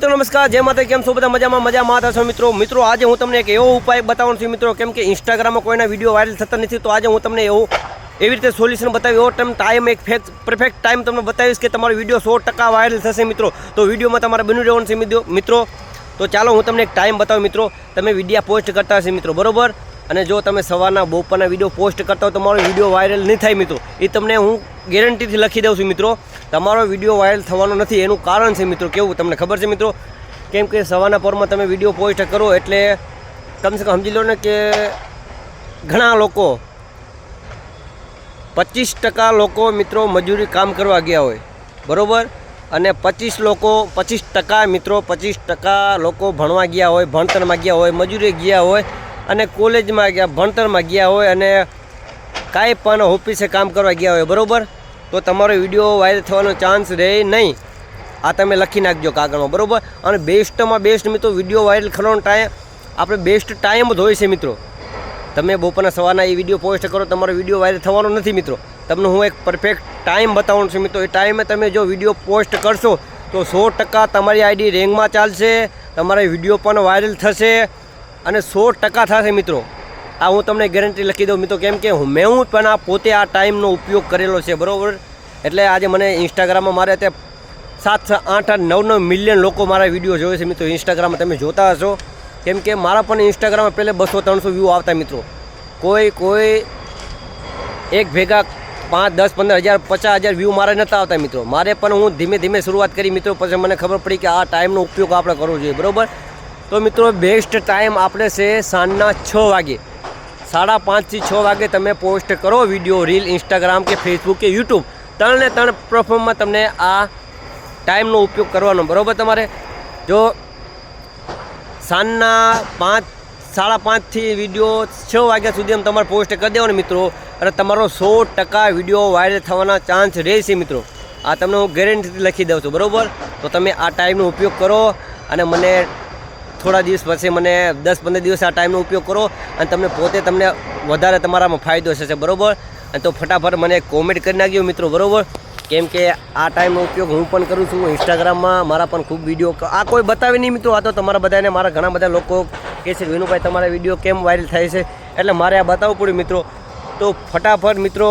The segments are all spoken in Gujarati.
મિત્રો, નમસ્કાર. જય માતા કેમ છો? બધા મજામાં? મજામાં થશો મિત્રો? મિત્રો, આજે હું તમને એક એવો ઉપાય બતાવવાનો છું મિત્રો, કેમ કે ઇન્સ્ટાગ્રામમાં કોઈના વીડિયો વાયરલ થતા નથી, તો આજે હું તમને એવું એવી રીતે સોલ્યુશન બતાવ્યું એવો ટાઈમ ટાઈમ એક ફેક પરફેક્ટ ટાઈમ તમને બતાવીશ કે તમારો વીડિયો સો ટકા વાયરલ થશે મિત્રો. તો વિડીયોમાં તમારે બની રહેવાનું છે, મિત્રો. તો ચાલો હું તમને એક ટાઈમ બતાવું, મિત્રો. તમે વિડીયા પોસ્ટ કરતા હશે, મિત્રો. બરોબર? અને જો તમે સવારના બપોરના વીડિયો પોસ્ટ કરતા હો તો તમારો વીડિયો વાયરલ નહીં થાય મિત્રો. એ તમને હું ગેરંટીથી લખી દઉં છું મિત્રો. તમારો વીડિયો વાયરલ થવાનો નથી, એનું કારણ છે મિત્રો, કેવું તમને ખબર છે મિત્રો? કેમ કે સવારના પોરમાં તમે વીડિયો પોસ્ટ કરો એટલે કમસે કમ સમજી લો ને કે ઘણા લોકો, પચીસ ટકા લોકો મિત્રો મજૂરી કામ કરવા ગયા હોય. બરાબર? અને પચીસ લોકો, પચીસ ટકા મિત્રો, પચીસ ટકા લોકો ભણવા ગયા હોય, ભણતરમાં ગયા હોય, મજૂરી ગયા હોય અને કોલેજમાં ગયા, ભણતરમાં ગયા હોય અને કાંઈ પણ ઓફિસે કામ કરવા ગયા હોય, બરાબર? તો તમારો વીડિયો વાયરલ થવાનો ચાન્સ રહે નહીં. આ તમે લખી નાખજો કાગળમાં, બરાબર? અને બેસ્ટમાં બેસ્ટ મિત્રો, વીડિયો વાયરલ કરવાનો ટાઈમ આપણે બેસ્ટ ટાઈમ જ હોય છે મિત્રો. તમે બપોરના સવારના એ વીડિયો પોસ્ટ કરો, તમારો વીડિયો વાયરલ થવાનો નથી મિત્રો. તમને હું એક પરફેક્ટ ટાઈમ બતાવવાનું છું મિત્રો. એ ટાઈમે તમે જો વીડિયો પોસ્ટ કરશો, તો સો ટકા તમારી આઈડી રેન્કમાં ચાલશે, તમારા વીડિયો પણ વાયરલ થશે અને સો ટકા થશે મિત્રો. આ હું તમને ગેરંટી લખી દઉં. મિત્રો કેમ કે મેં હું પણ આ પોતે આ ટાઈમનો ઉપયોગ કરેલો છે બરાબર? એટલે આજે મને ઇન્સ્ટાગ્રામમાં મારે તે સાત, આઠ આઠ નવ નવ મિલિયન લોકો મારા વીડિયો જોવે છે. મિત્રો ઇન્સ્ટાગ્રામમાં તમે જોતા હશો. કેમ કે મારા પણ ઇન્સ્ટાગ્રામમાં પહેલે બસો ત્રણસો વ્યૂ આવતા મિત્રો. કોઈ કોઈ એક ભેગા પાંચ દસ પંદર હજાર પચાસ હજાર વ્યૂ મારે નહોતા આવતા મિત્રો. મારે પણ હું ધીમે ધીમે શરૂઆત કરી મિત્રો. પછી મને ખબર પડી કે આ ટાઈમનો ઉપયોગ આપણે કરવો જોઈએ. બરાબર? તો મિત્રો બેસ્ટ ટાઈમ આપણે છે સાંજના છ વાગે. સાડા પાંચથી છ વાગે તમે પોસ્ટ કરો વીડિયો રીલ ઇન્સ્ટાગ્રામ કે ફેસબુક કે યુટ્યુબ ત્રણે ત્રણ પ્લેટફોર્મમાં તમને આ ટાઈમનો ઉપયોગ કરવાનો. બરાબર તમારે? જો સાંજના પાંચ, સાડા પાંચથી વીડિયો છ વાગ્યા સુધી એમ તમારે પોસ્ટ કરી દેવાનો મિત્રો. અને તમારો સો ટકા વીડિયો વાયરલ થવાના ચાન્સ રહેશે મિત્રો. આ તમને હું ગેરંટીથી લખી દઉં છું. બરાબર? તો તમે આ ટાઈમનો ઉપયોગ કરો અને મને થોડા દિવસ પછી મને દસ પંદર દિવસ આ ટાઈમનો ઉપયોગ કરો અને તમને પોતે તમને વધારે તમારામાં ફાયદો થશે, બરાબર? અને તો ફટાફટ મને કોમેન્ટ કરી નાખ્યો મિત્રો, બરાબર? કેમ કે આ ટાઈમનો ઉપયોગ હું પણ કરું છું ઇન્સ્ટાગ્રામમાં મારા પણ ખૂબ વીડિયો આ કોઈ બતાવે નહીં મિત્રો, આ તો તમારા બધાને, મારા ઘણા બધા લોકો કહે છે, વિનુભાઈ, તમારા વીડિયો કેમ વાયરલ થાય છે? એટલે મારે આ બતાવવું પડ્યું મિત્રો. તો ફટાફટ મિત્રો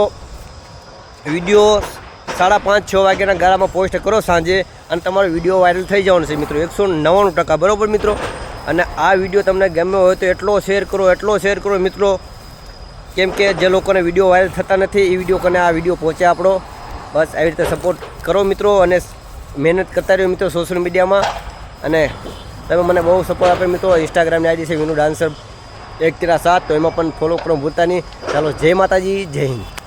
વીડિયો સાડા પાંચ છ વાગ્યાના ગાળામાં પોસ્ટ કરો સાંજે અને તમારો વીડિયો વાયરલ થઈ જવાનો છે મિત્રો એકસો નવ્વાણું ટકા, બરાબર મિત્રો? અને આ વીડિયો તમને ગમ્યો હોય તો એટલો શેર કરો, એટલો શેર કરો મિત્રો, કેમ કે જે લોકોને વીડિયો વાયરલ થતા નથી, એ વીડિયો કને આ વીડિયો પહોંચે આપણો. બસ આવી રીતે સપોર્ટ કરો મિત્રો અને મહેનત કરતા રહ્યો મિત્રો સોશિયલ મીડિયામાં અને તમે મને બહુ સપોર્ટ આપે મિત્રો. ઇન્સ્ટાગ્રામની આઈડી છે વિનુ ડાન્સર એક તેરા સાત, તો એમાં પણ ફોલો કરો ભૂલતા નહીં. ચાલો, જય માતાજી, જય હિન્દ.